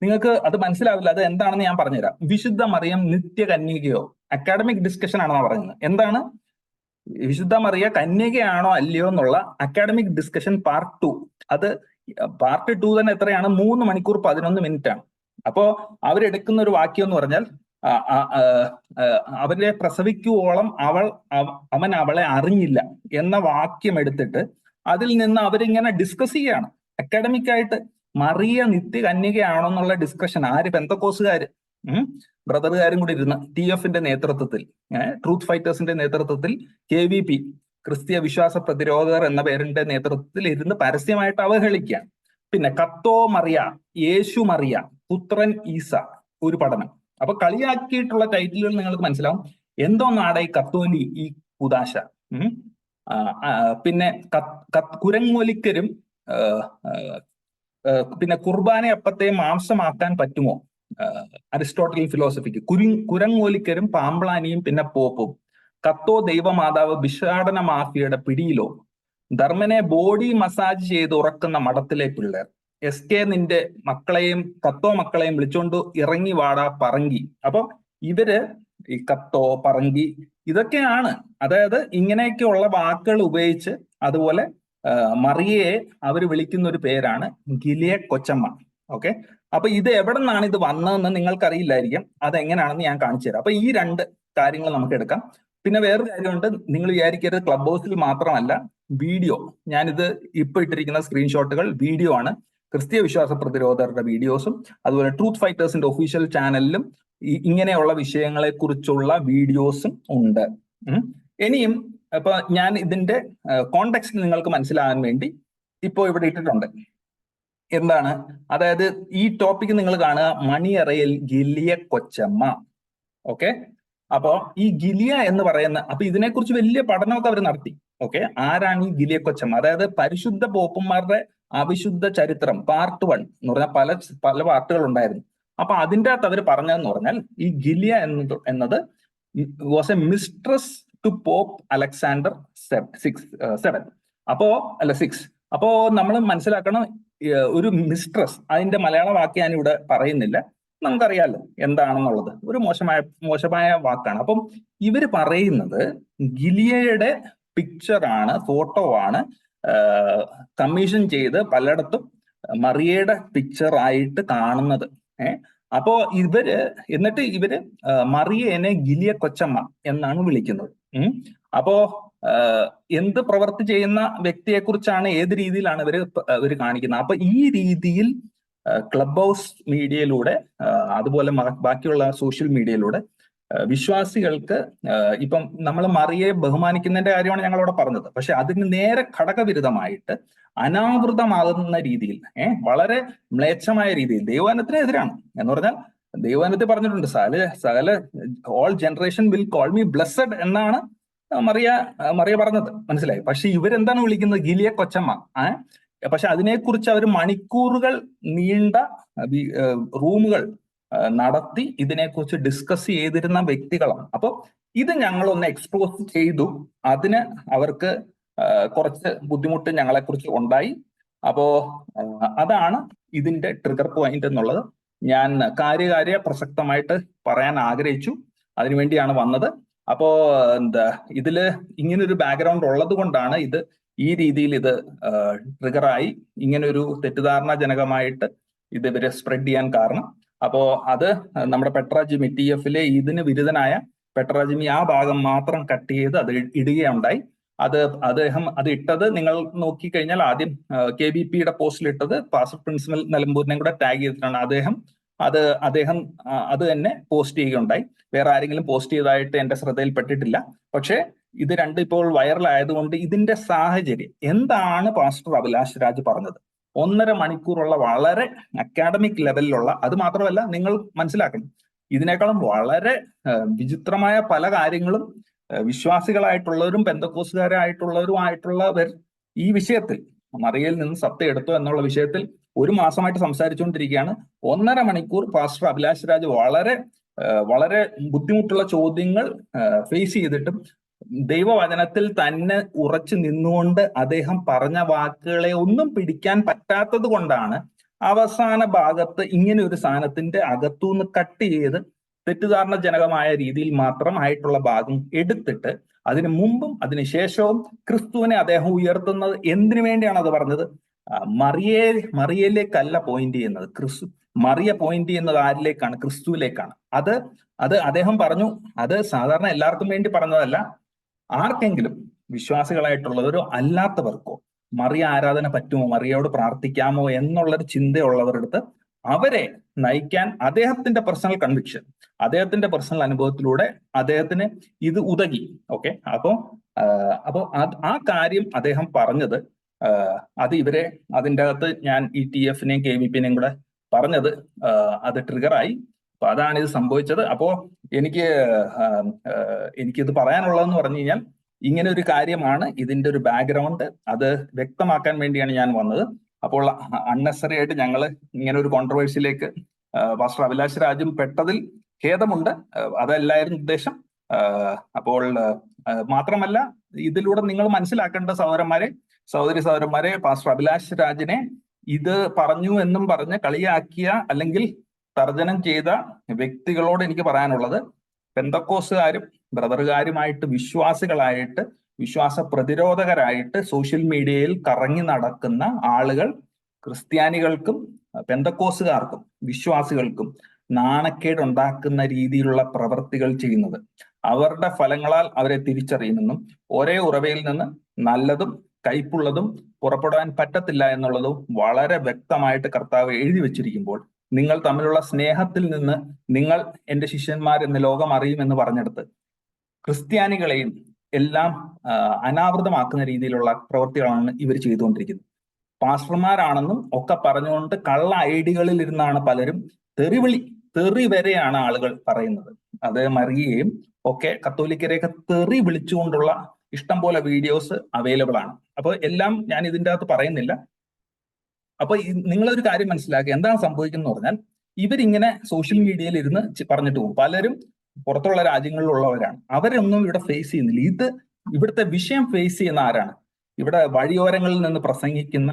നിങ്ങൾക്ക് അത് മനസ്സിലാവില്ല. അത് എന്താണെന്ന് ഞാൻ പറഞ്ഞുതരാം. വിശുദ്ധ മറിയം നിത്യകന്യകയോ? അക്കാഡമിക് ഡിസ്കഷൻ ആണെന്നാണ് പറയുന്നത്. എന്താണ്? വിശുദ്ധ മറിയ കന്യകയാണോ അല്ലയോ എന്നുള്ള അക്കാഡമിക് ഡിസ്കഷൻ പാർട്ട് ടു അത് പാർട്ട് ടു തന്നെ എത്രയാണ്? മൂന്ന് മണിക്കൂർ പതിനൊന്ന് മിനിറ്റ് ആണ്. അപ്പോ അവരെടുക്കുന്ന ഒരു വാക്യം എന്ന് പറഞ്ഞാൽ അവരെ പ്രസവിക്കുവോളം അവൾ അവൻ അവളെ അറിഞ്ഞില്ല എന്ന വാക്യം എടുത്തിട്ട് അതിൽ നിന്ന് അവരിങ്ങനെ ഡിസ്കസ് ചെയ്യാണ്. അക്കാഡമിക് ആയിട്ട് മറിയ നിത്യ കന്യകയാണെന്നുള്ള ഡിസ്കഷൻ ആര്? പെന്തക്കോസുകാര് ബ്രദറുകാരും കൂടി ഇരുന്ന് ടി എഫിന്റെ നേതൃത്വത്തിൽ ട്രൂത്ത് ഫൈറ്റേഴ്സിന്റെ നേതൃത്വത്തിൽ കെ വി പി ക്രിസ്തീയ വിശ്വാസ പ്രതിരോധകർ എന്ന പേരിന്റെ നേതൃത്വത്തിൽ ഇരുന്ന് പരസ്യമായിട്ട് അവഹേളിക്കുക പിന്നെ കത്തോ മറിയ യേശു മറിയ പുത്രൻ ഈസ ഒരു പഠനം. അപ്പൊ കളിയാക്കിയിട്ടുള്ള ടൈറ്റിലുകൾ നിങ്ങൾക്ക് മനസ്സിലാവും. എന്തോന്നാടെ ഈ കത്തോലി ഈ കുദാശ? പിന്നെ കുരങ്ങൊലിക്കരും പിന്നെ കുർബാന അപ്പത്തെ മാംസമാക്കാൻ പറ്റുമോ? അരിസ്റ്റോട്ടൽ ഫിലോസഫിക്ക്. കുരി കുരങ്ങോലിക്കരും പാമ്പ്ളാനിയും പിന്നെ പോപ്പും. കത്തോ ദൈവമാതാവ് ഭിഷാടന മാഫിയയുടെ പിടിയിലോ? ധർമ്മനെ ബോഡി മസാജ് ചെയ്ത് ഉറക്കുന്ന മഠത്തിലെ പിള്ളേർ. എസ് കെ നിന്റെ മക്കളെയും കത്തോ മക്കളെയും വിളിച്ചോണ്ട് ഇറങ്ങി വാടാ പറങ്കി. അപ്പൊ ഇവർ ഈ കത്തോ പറങ്കി ഇതൊക്കെയാണ്. അതായത് ഇങ്ങനെയൊക്കെയുള്ള വാക്കുകൾ ഉപയോഗിച്ച് അതുപോലെ മറിയയെ അവർ വിളിക്കുന്ന ഒരു പേരാണ് ഗിലിയ കൊച്ചമ്മ. ഓക്കെ? അപ്പൊ ഇത് എവിടെ നിന്നാണ് ഇത് വന്നതെന്ന് നിങ്ങൾക്കറിയില്ലായിരിക്കും. അതെങ്ങനെയാണെന്ന് ഞാൻ കാണിച്ചു തരാം. അപ്പൊ ഈ രണ്ട് കാര്യങ്ങൾ നമുക്ക് എടുക്കാം. പിന്നെ വേറൊരു കാര്യമുണ്ട്. നിങ്ങൾ വിചാരിക്കരുത് ക്ലബ് ഹൗസിൽ മാത്രമല്ല വീഡിയോ. ഞാനിത് ഇപ്പൊ ഇട്ടിരിക്കുന്ന സ്ക്രീൻഷോട്ടുകൾ വീഡിയോ ആണ്. ക്രിസ്തീയ വിശ്വാസ പ്രതിരോധരുടെ വീഡിയോസും അതുപോലെ ട്രൂത്ത് ഫൈറ്റേഴ്സിന്റെ ഒഫീഷ്യൽ ചാനലിലും ഇങ്ങനെയുള്ള വിഷയങ്ങളെ കുറിച്ചുള്ള വീഡിയോസും ഉണ്ട്. ഇനിയും അപ്പൊ ഞാൻ ഇതിന്റെ കോണ്ടെക്സ്റ്റ് നിങ്ങൾക്ക് മനസ്സിലാകാൻ വേണ്ടി ഇപ്പോ ഇവിടെ ഇട്ടിട്ടുണ്ട്. എന്താണ്? അതായത് ഈ ടോപ്പിക് നിങ്ങൾ കാണുക മണിയറയിൽ ഗിലിയ കൊച്ചമ്മ. ഓക്കെ അപ്പോ ഈ ഗിലിയ എന്ന് പറയുന്ന അപ്പൊ ഇതിനെക്കുറിച്ച് വലിയ പഠനമൊക്കെ അവർ നടത്തി. ഓക്കെ ആരാണ് ഈ ഗിലിയ കൊച്ചമ്മ? അതായത് പരിശുദ്ധ പോപ്പന്മാരുടെ അവിശുദ്ധ ചരിത്രം പാർട്ട് വൺ എന്ന് പറഞ്ഞാൽ പല പല പാർട്ടുകൾ ഉണ്ടായിരുന്നു. അപ്പൊ അതിന്റെ അകത്ത് അവർ പറഞ്ഞതെന്ന് പറഞ്ഞാൽ ഈ ഗിലിയ എന്നത് എന്നത് was a mistress to Pope Alexander six seven അപ്പോ അല്ല സിക്സ് അപ്പോ നമ്മൾ മനസ്സിലാക്കണം ഒരു മിസ്ട്രസ് അതിന്റെ മലയാള വാക്ക് ഞാൻ ഇവിടെ പറയുന്നില്ല. നമുക്കറിയാലോ എന്താണെന്നുള്ളത്. ഒരു മോശമായ മോശമായ വാക്കാണ്. അപ്പം ഇവർ പറയുന്നത് ഗിലിയയുടെ പിക്ചറാണ് ഫോട്ടോ ആണ്. കമ്മീഷൻ ചെയ്ത് പലയിടത്തും മറിയയുടെ പിക്ചർ ആയിട്ട് കാണുന്നത്. ഏഹ് അപ്പോ ഇവർ എന്നിട്ട് ഇവർ മറിയേനെ ഗിലിയ കൊച്ചമ്മ എന്നാണ് വിളിക്കുന്നത്. ഉം അപ്പോ എന്ത് പ്രവർത്തി ചെയ്യുന്ന വ്യക്തിയെ കുറിച്ചാണ് ഏത് രീതിയിലാണ് ഇവർ ഇവർ കാണിക്കുന്നത്? അപ്പൊ ഈ രീതിയിൽ ക്ലബ് ഹൗസ് മീഡിയയിലൂടെ അതുപോലെ ബാക്കിയുള്ള സോഷ്യൽ മീഡിയയിലൂടെ വിശ്വാസികൾക്ക് ഇപ്പം നമ്മൾ മറിയെ ബഹുമാനിക്കുന്നതിന്റെ കാര്യമാണ് ഞങ്ങൾ അവിടെ പറഞ്ഞത്. പക്ഷെ അതിന് നേരെ ഘടകവിരുദ്ധമായിട്ട് അനാവൃതമാകുന്ന രീതിയിൽ ഏഹ് വളരെ മ്ലേച്ഛമായ രീതിയിൽ ദൈവാനത്തിന് എതിരാണ്. എന്ന് പറഞ്ഞാൽ ദൈവാനത്തിൽ പറഞ്ഞിട്ടുണ്ട് സകല സകല all generation will call me blessed എന്നാണ് മറിയ മറിയ പറഞ്ഞത്. മനസ്സിലായി? പക്ഷെ ഇവരെന്താണ് വിളിക്കുന്നത്? ഗിലിയ കൊച്ചമ്മ ഏഹ് പക്ഷെ അതിനെക്കുറിച്ച് അവർ മണിക്കൂറുകൾ നീണ്ട റൂമുകൾ നടത്തി ഇതിനെക്കുറിച്ച് ഡിസ്കസ് ചെയ്തിരുന്ന വ്യക്തികളാണ്. അപ്പോൾ ഇത് ഞങ്ങളൊന്ന് എക്സ്പ്ലോസ് ചെയ്തു. അതിന് അവർക്ക് കുറച്ച് ബുദ്ധിമുട്ട് ഞങ്ങളെക്കുറിച്ച് ഉണ്ടായി. അപ്പോ അതാണ് ഇതിന്റെ ട്രിഗർ പോയിന്റ് എന്നുള്ളത്. ഞാൻ കാര്യകാര്യ പ്രസക്തമായിട്ട് പറയാൻ ആഗ്രഹിച്ചു. അതിനുവേണ്ടിയാണ് വന്നത്. അപ്പോ എന്താ ഇതിൽ ഇങ്ങനൊരു ബാക്ക്ഗ്രൗണ്ട് ഉള്ളത് കൊണ്ടാണ് ഇത് ഈ രീതിയിൽ ഇത് ട്രിഗറായി ഇങ്ങനൊരു തെറ്റിദ്ധാരണാജനകമായിട്ട് ഇത് ഇവരെ സ്പ്രെഡ് ചെയ്യാൻ കാരണം. അപ്പോ അത് നമ്മുടെ പെട്രാജിമി ടി എഫിലെ ഇതിന് വിരുദ്ധനായ പെട്രാജിമി ആ ഭാഗം മാത്രം കട്ട് ചെയ്ത് അത് ഇടുകയുണ്ടായി. അത് അദ്ദേഹം അത് ഇട്ടത് നിങ്ങൾ നോക്കിക്കഴിഞ്ഞാൽ ആദ്യം കെ ബി പിയുടെ പോസ്റ്റിൽ ഇട്ടത് പാസർ പ്രിൻസിപ്പൽ നിലമ്പൂരിനെ കൂടെ ടാഗ് ചെയ്തിട്ടാണ് അദ്ദേഹം അത് അദ്ദേഹം അത് തന്നെ പോസ്റ്റ് ചെയ്യുകയുണ്ടായി. വേറെ ആരെങ്കിലും പോസ്റ്റ് ചെയ്തതായിട്ട് എന്റെ ശ്രദ്ധയിൽപ്പെട്ടിട്ടില്ല. പക്ഷേ ഇത് രണ്ട് ഇപ്പോൾ വൈറൽ ആയതുകൊണ്ട് ഇതിന്റെ സാഹചര്യം എന്താണ് പാസ്റ്റർ അഭിലാഷ് രാജ് പറഞ്ഞത്? ഒന്നര മണിക്കൂറുള്ള വളരെ അക്കാഡമിക് ലെവലിലുള്ള അത് മാത്രമല്ല നിങ്ങൾ മനസ്സിലാക്കണം ഇതിനേക്കാളും വളരെ വിചിത്രമായ പല കാര്യങ്ങളും വിശ്വാസികളായിട്ടുള്ളവരും പെന്തക്കോസുകാരായിട്ടുള്ളവരുമായിട്ടുള്ളവർ ഈ വിഷയത്തിൽ മറിയയിൽ നിന്ന് സത്ത എടുത്തു എന്നുള്ള വിഷയത്തിൽ ഒരു മാസമായിട്ട് സംസാരിച്ചുകൊണ്ടിരിക്കുകയാണ്. ഒന്നര മണിക്കൂർ പാസ്റ്റർ അഭിലാഷ് രാജ് വളരെ വളരെ ബുദ്ധിമുട്ടുള്ള ചോദ്യങ്ങൾ ഫേസ് ചെയ്തിട്ടും ദൈവവചനത്തിൽ തന്നെ ഉറച്ചു നിന്നുകൊണ്ട് അദ്ദേഹം പറഞ്ഞ വാക്കുകളെ ഒന്നും പിടിക്കാൻ പറ്റാത്തത് കൊണ്ടാണ് അവസാന ഭാഗത്ത് ഇങ്ങനെ ഒരു സാധനത്തിന്റെ അകത്തുനിന്ന് കട്ട് ചെയ്ത് തെറ്റിദ്ധാരണജനകമായ രീതിയിൽ മാത്രം ആയിട്ടുള്ള ഭാഗം എടുത്തിട്ട് അതിനു മുമ്പും അതിനു ശേഷവും ക്രിസ്തുവിനെ അദ്ദേഹം ഉയർത്തുന്നത് എന്തിനു വേണ്ടിയാണ് അത് പറഞ്ഞത്? മറിയേ മറിയയിലേക്കല്ല പോയിന്റ് ചെയ്യുന്നത്. ക്രിസ്തു മറിയ പോയിന്റ് ചെയ്യുന്നത് ആരിലേക്കാണ്? ക്രിസ്തുവിലേക്കാണ്. അത് അത് അദ്ദേഹം പറഞ്ഞു അത് സാധാരണ എല്ലാവർക്കും വേണ്ടി പറഞ്ഞതല്ല. ആർക്കെങ്കിലും വിശ്വാസികളായിട്ടുള്ളവരോ അല്ലാത്തവർക്കോ മറിയ ആരാധന പറ്റുമോ മറിയോട് പ്രാർത്ഥിക്കാമോ എന്നുള്ളൊരു ചിന്തയുള്ളവരുടെ അടുത്ത് അവരെ നയിക്കാൻ അദ്ദേഹത്തിന്റെ പേഴ്സണൽ കൺവിക്ഷൻ അദ്ദേഹത്തിന്റെ പേഴ്സണൽ അനുഭവത്തിലൂടെ അദ്ദേഹത്തിന് ഇത് ഉതകി. ഓക്കെ അപ്പോ അപ്പോ ആ കാര്യം അദ്ദേഹം പറഞ്ഞത് അത് ഇവരെ അതിന്റെ അകത്ത് ഞാൻ ഇ ടി എഫിനെയും കെ വി പിന്നെയും കൂടെ പറഞ്ഞത് അത് ട്രിഗറായി അപ്പൊ അതാണ് ഇത് സംഭവിച്ചത്. അപ്പോ എനിക്ക് എനിക്കിത് പറയാനുള്ളതെന്ന് പറഞ്ഞു കഴിഞ്ഞാൽ ഇങ്ങനെ ഒരു കാര്യമാണ് ഇതിന്റെ ഒരു ബാക്ക്ഗ്രൗണ്ട് അത് വ്യക്തമാക്കാൻ വേണ്ടിയാണ് ഞാൻ വന്നത്. അപ്പോൾ അൺനെസറി ആയിട്ട് ഞങ്ങൾ ഇങ്ങനെ ഒരു കോൺട്രവേഴ്സിയിലേക്ക് മാസ്റ്റർ അഭിലാഷ് രാജും പെട്ടതിൽ ഖേദമുണ്ട്. അതല്ലായിരുന്നു ഉദ്ദേശം. അപ്പോൾ മാത്രമല്ല ഇതിലൂടെ നിങ്ങൾ മനസ്സിലാക്കേണ്ട സഹോദരന്മാരെ സഹോദരി സഹോദരന്മാരെ പാസ്റ്റർ അഭിലാഷ് രാജിനെ ഇത് പറഞ്ഞു എന്നും പറഞ്ഞ് കളിയാക്കിയ അല്ലെങ്കിൽ തർജനം ചെയ്ത വ്യക്തികളോട് എനിക്ക് പറയാനുള്ളത് പെന്തക്കോസുകാരും ബ്രദറുകാരുമായിട്ട് വിശ്വാസികളായിട്ട് വിശ്വാസ പ്രതിരോധകരായിട്ട് സോഷ്യൽ മീഡിയയിൽ കറങ്ങി നടക്കുന്ന ആളുകൾ ക്രിസ്ത്യാനികൾക്കും പെന്തക്കോസുകാർക്കും വിശ്വാസികൾക്കും നാണക്കേട് ഉണ്ടാക്കുന്ന രീതിയിലുള്ള പ്രവൃത്തികൾ ചെയ്യുന്നത്. അവരുടെ ഫലങ്ങളാൽ അവരെ തിരിച്ചറിയുമെന്നും ഒരേ ഉറവയിൽ നിന്ന് നല്ലതും കയ്പുള്ളതും പുറപ്പെടാൻ പറ്റത്തില്ല എന്നുള്ളതും വളരെ വ്യക്തമായിട്ട് കർത്താവ് എഴുതി വെച്ചിരിക്കുമ്പോൾ നിങ്ങൾ തമ്മിലുള്ള സ്നേഹത്തിൽ നിന്ന് നിങ്ങൾ എന്റെ ശിഷ്യന്മാർ എന്ന് ലോകം അറിയുമെന്ന് പറഞ്ഞെടുത്ത് ക്രിസ്ത്യാനികളെയും എല്ലാം അനാവൃതമാക്കുന്ന രീതിയിലുള്ള പ്രവൃത്തികളാണ് ഇവർ ചെയ്തുകൊണ്ടിരിക്കുന്നത്. പാസ്റ്റർമാരാണെന്നും ഒക്കെ പറഞ്ഞുകൊണ്ട് കള്ള ഐഡികളിൽ ഇരുന്നാണ് പലരും തെറിവിളി തെറി വരെയാണ് ആളുകൾ പറയുന്നത്. അത് മറിയുകയും ഒക്കെ കത്തോലിക്കരെയൊക്കെ തെറി വിളിച്ചുകൊണ്ടുള്ള ഇഷ്ടം പോലെ വീഡിയോസ് അവൈലബിൾ ആണ്. അപ്പോൾ എല്ലാം ഞാൻ ഇതിന്റെ അകത്ത് പറയുന്നില്ല. അപ്പൊ നിങ്ങളൊരു കാര്യം മനസ്സിലാക്കുക എന്താണ് സംഭവിക്കുന്നത് പറഞ്ഞാൽ ഇവരിങ്ങനെ സോഷ്യൽ മീഡിയയിൽ ഇരുന്ന് പറഞ്ഞിട്ട് പോകും. പലരും പുറത്തുള്ള രാജ്യങ്ങളിലുള്ളവരാണ്. അവരൊന്നും ഇവിടെ ഫേസ് ചെയ്യുന്നില്ല. ഇത് ഇവിടുത്തെ വിഷയം ഫേസ് ചെയ്യുന്ന ആരാണ്? ഇവിടെ വഴിയോരങ്ങളിൽ നിന്ന് പ്രസംഗിക്കുന്ന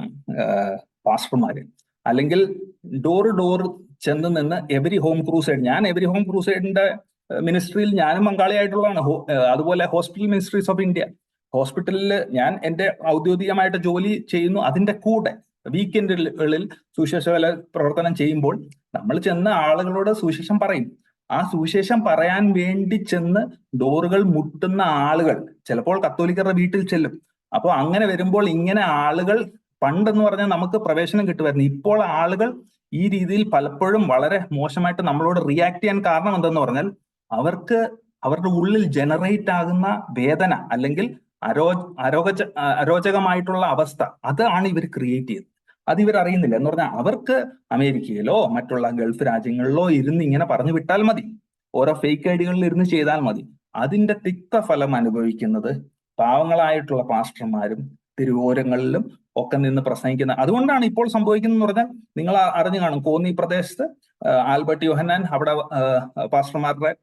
പാസ്റ്റർമാര് അല്ലെങ്കിൽ ഡോർ ഡോർ ചെന്ന് നിന്ന് എവരി ഹോം ക്രൂസൈഡ് ഞാൻ എവരി ഹോം ക്രൂസൈഡിന്റെ മിനിസ്ട്രിയിൽ ഞാനും പങ്കാളിയായിട്ടുള്ളതാണ്. അതുപോലെ ഹോസ്പിറ്റൽ മിനിസ്ട്രീസ് ഓഫ് ഇന്ത്യ ഹോസ്പിറ്റലിൽ ഞാൻ എന്റെ ഔദ്യോഗികമായിട്ട് ജോലി ചെയ്യുന്നു. അതിന്റെ കൂടെ വീക്കെൻഡുകളിൽ സുവിശേഷ പ്രവർത്തനം ചെയ്യുമ്പോൾ നമ്മൾ ചെന്ന് ആളുകളോട് സുവിശേഷം പറയും. ആ സുവിശേഷം പറയാൻ വേണ്ടി ചെന്ന് ഡോറുകൾ മുട്ടുന്ന ആളുകൾ ചിലപ്പോൾ കത്തോലിക്കരുടെ വീട്ടിൽ ചെല്ലും. അപ്പോൾ അങ്ങനെ വരുമ്പോൾ ഇങ്ങനെ ആളുകൾ പണ്ടെന്ന് പറഞ്ഞാൽ നമുക്ക് പ്രവേശനം കിട്ടുമായിരുന്നു. ഇപ്പോൾ ആളുകൾ ഈ രീതിയിൽ പലപ്പോഴും വളരെ മോശമായിട്ട് നമ്മളോട് റിയാക്ട് ചെയ്യാൻ കാരണം എന്തെന്ന് പറഞ്ഞാൽ അവർക്ക് അവരുടെ ഉള്ളിൽ ജനറേറ്റ് ആകുന്ന വേദന അല്ലെങ്കിൽ അരോ അരോഗ അരോചകമായിട്ടുള്ള അവസ്ഥ അതാണ് ഇവർ ക്രിയേറ്റ് ചെയ്തത്. അത് ഇവർ അറിയുന്നില്ല. എന്ന് പറഞ്ഞാൽ അവർക്ക് അമേരിക്കയിലോ മറ്റുള്ള ഗൾഫ് രാജ്യങ്ങളിലോ ഇരുന്ന് ഇങ്ങനെ പറഞ്ഞു വിട്ടാൽ മതി. ഓരോ ഫേക്ക് ഐഡികളിൽ ഇരുന്ന് ചെയ്താൽ മതി. അതിന്റെ തിക്ത ഫലം അനുഭവിക്കുന്നത് പാവങ്ങളായിട്ടുള്ള പാസ്റ്റർമാരും തിരുവോരങ്ങളിലും ഒക്കെ നിന്ന് പ്രസംഗിക്കുന്ന അതുകൊണ്ടാണ് ഇപ്പോൾ സംഭവിക്കുന്നത് എന്ന് പറഞ്ഞാൽ നിങ്ങൾ അറിഞ്ഞു കാണും. കോന്നി പ്രദേശത്ത് ആൽബർട്ട് യോഹന്നാൻ അവിടെ പാസ്റ്റർമാരുടെ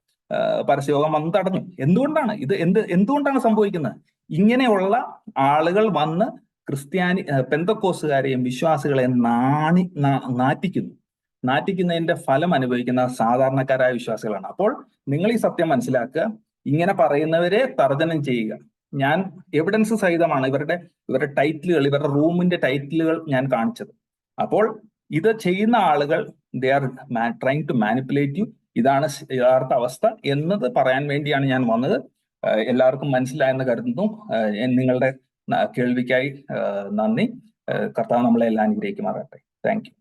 പരസ്യയോഗം വന്ന് തടഞ്ഞു. എന്തുകൊണ്ടാണ് ഇത്? എന്ത് എന്തുകൊണ്ടാണ് സംഭവിക്കുന്നത്? ഇങ്ങനെയുള്ള ആളുകൾ വന്ന് ക്രിസ്ത്യാനി പെന്തക്കോസുകാരെയും വിശ്വാസികളെയും നാണി നാറ്റിക്കുന്നു. നാറ്റിക്കുന്നതിന്റെ ഫലം അനുഭവിക്കുന്ന സാധാരണക്കാരായ വിശ്വാസികളാണ്. അപ്പോൾ നിങ്ങൾ ഈ സത്യം മനസ്സിലാക്കുക. ഇങ്ങനെ പറയുന്നവരെ തർജനം ചെയ്യുക. ഞാൻ എവിഡൻസ് സഹിതമാണ് ഇവരുടെ ഇവരുടെ ടൈറ്റിലുകൾ ഇവരുടെ റൂമിന്റെ ടൈറ്റിലുകൾ ഞാൻ കാണിച്ചത്. അപ്പോൾ ഇത് ചെയ്യുന്ന ആളുകൾ they are trying to manipulate you ഇതാണ് യഥാർത്ഥ അവസ്ഥ. എന്നത് പറയാൻ വേണ്ടിയാണ് ഞാൻ വന്നത്. എല്ലാവർക്കും മനസ്സിലായെന്ന് കരുതുന്നു. നിങ്ങളുടെ കേൾവിക്കായി നന്ദി. കർത്താവ് നമ്മളെ എല്ലാം അനുഗ്രഹിക്കുമാറാട്ടെ താങ്ക് യു.